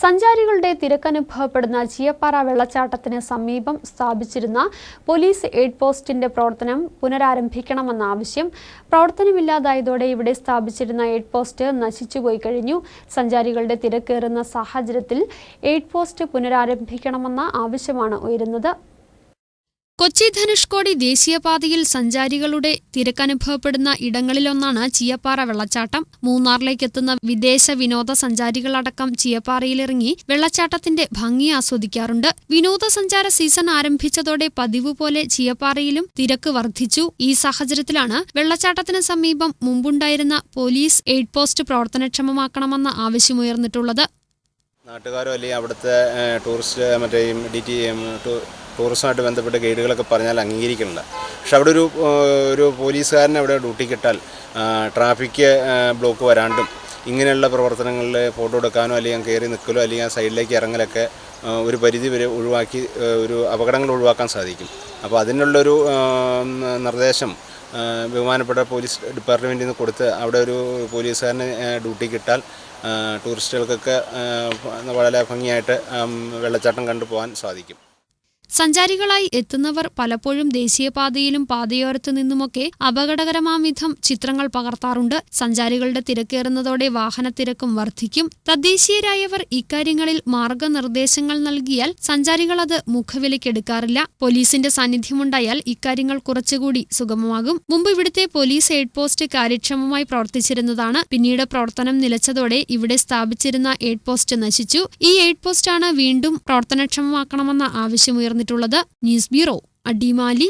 സഞ്ചാരികളുടെ തിരക്കനുഭവപ്പെടുന്ന ചീയപ്പാറ വെള്ളച്ചാട്ടത്തിന് സമീപം സ്ഥാപിച്ചിരുന്ന police aid പോസ്റ്റിന്റെ പ്രവർത്തനം പുനരാരംഭിക്കണമെന്ന ആവശ്യം പ്രവർത്തനമില്ലാതായതോടെ ഇവിടെ സ്ഥാപിച്ചിരുന്ന എയ്ഡ് പോസ്റ്റ് നശിച്ചുപോയി കഴിഞ്ഞു. സഞ്ചാരികളുടെ തിരക്കേറുന്ന സാഹചര്യത്തിൽ എയ്ഡ് പോസ്റ്റ് പുനരാരംഭിക്കണമെന്ന ആവശ്യമാണ് ഉയരുന്നത്. കൊച്ചി ധനുഷ്കോടി ദേശീയപാതയിൽ സഞ്ചാരികളുടെ തിരക്കനുഭവപ്പെടുന്ന ഇടങ്ങളിലൊന്നാണ് ചിയപ്പാറ വെള്ളച്ചാട്ടം. മൂന്നാറിലേക്ക് എത്തുന്ന വിദേശ വിനോദസഞ്ചാരികളടക്കം ചീയപ്പാറയിലിറങ്ങി വെള്ളച്ചാട്ടത്തിന്റെ ഭംഗി ആസ്വദിക്കാറുണ്ട്. വിനോദസഞ്ചാര സീസൺ ആരംഭിച്ചതോടെ പതിവ് പോലെ ചിയപ്പാറയിലും തിരക്ക് വർദ്ധിച്ചു. ഈ സാഹചര്യത്തിലാണ് വെള്ളച്ചാട്ടത്തിന് സമീപം മുമ്പുണ്ടായിരുന്ന പോലീസ് എയ്ഡ് പോസ്റ്റ് പ്രവർത്തനക്ഷമമാക്കണമെന്ന ആവശ്യമുയർന്നിട്ടുള്ളത്. നാട്ടുകാരോ ടൂറിസ്റ്റ് ടൂറിസമായിട്ട് ബന്ധപ്പെട്ട ഗൈഡുകളൊക്കെ പറഞ്ഞാൽ അംഗീകരിക്കുന്നില്ല പക്ഷെ അവിടെ ഒരു ഒരു പോലീസുകാരനെ അവിടെ ഡ്യൂട്ടി കിട്ടാൽ ട്രാഫിക് ബ്ലോക്ക് വരാണ്ടും ഇങ്ങനെയുള്ള പ്രവർത്തനങ്ങളിൽ ഫോട്ടോ എടുക്കാനോ അല്ലെങ്കിൽ കയറി നിൽക്കലോ അല്ലെങ്കിൽ ആ സൈഡിലേക്ക് ഇറങ്ങലൊക്കെ ഒരു പരിധി വരെ ഒഴിവാക്കി ഒരു അപകടങ്ങൾ ഒഴിവാക്കാൻ സാധിക്കും. അപ്പോൾ അതിനുള്ളൊരു നിർദ്ദേശം ബഹുമാനപ്പെട്ട പോലീസ് ഡിപ്പാർട്ട്മെന്റിൽ നിന്ന് കൊടുത്ത് അവിടെ ഒരു പോലീസുകാരനെ ഡ്യൂട്ടി കിട്ടാൽ ടൂറിസ്റ്റുകൾക്കൊക്കെ വളരെ ഭംഗിയായിട്ട് വെള്ളച്ചാട്ടം കണ്ടു പോകാൻ സാധിക്കും. സഞ്ചാരികളായി എത്തുന്നവർ പലപ്പോഴും ദേശീയപാതയിലും പാതയോരത്തു നിന്നുമൊക്കെ അപകടകരമാം വിധം ചിത്രങ്ങൾ പകർത്താറുണ്ട്. സഞ്ചാരികളുടെ തിരക്കേറുന്നതോടെ വാഹനത്തിരക്കും വർദ്ധിക്കും. തദ്ദേശീയരായവർ ഇക്കാര്യങ്ങളിൽ മാർഗനിർദ്ദേശങ്ങൾ നൽകിയാൽ സഞ്ചാരികൾ അത് മുഖവിലയ്ക്കെടുക്കാറില്ല. പോലീസിന്റെ സാന്നിധ്യമുണ്ടായാൽ ഇക്കാര്യങ്ങൾ കുറച്ചുകൂടി സുഗമമാകും. മുമ്പ് ഇവിടുത്തെ പോലീസ് എയ്ഡ് പോസ്റ്റ് കാര്യക്ഷമമായി പ്രവർത്തിച്ചിരുന്നതാണ്. പിന്നീട് പ്രവർത്തനം നിലച്ചതോടെ ഇവിടെ സ്ഥാപിച്ചിരുന്ന എയ്ഡ് പോസ്റ്റ് നശിച്ചു. ഈ എയ്ഡ് പോസ്റ്റാണ് വീണ്ടും പ്രവർത്തനക്ഷമമാക്കണമെന്ന ആവശ്യമുയർന്നിട്ടുള്ളത് ന്യൂസ് ബ്യൂറോ അടിമാലി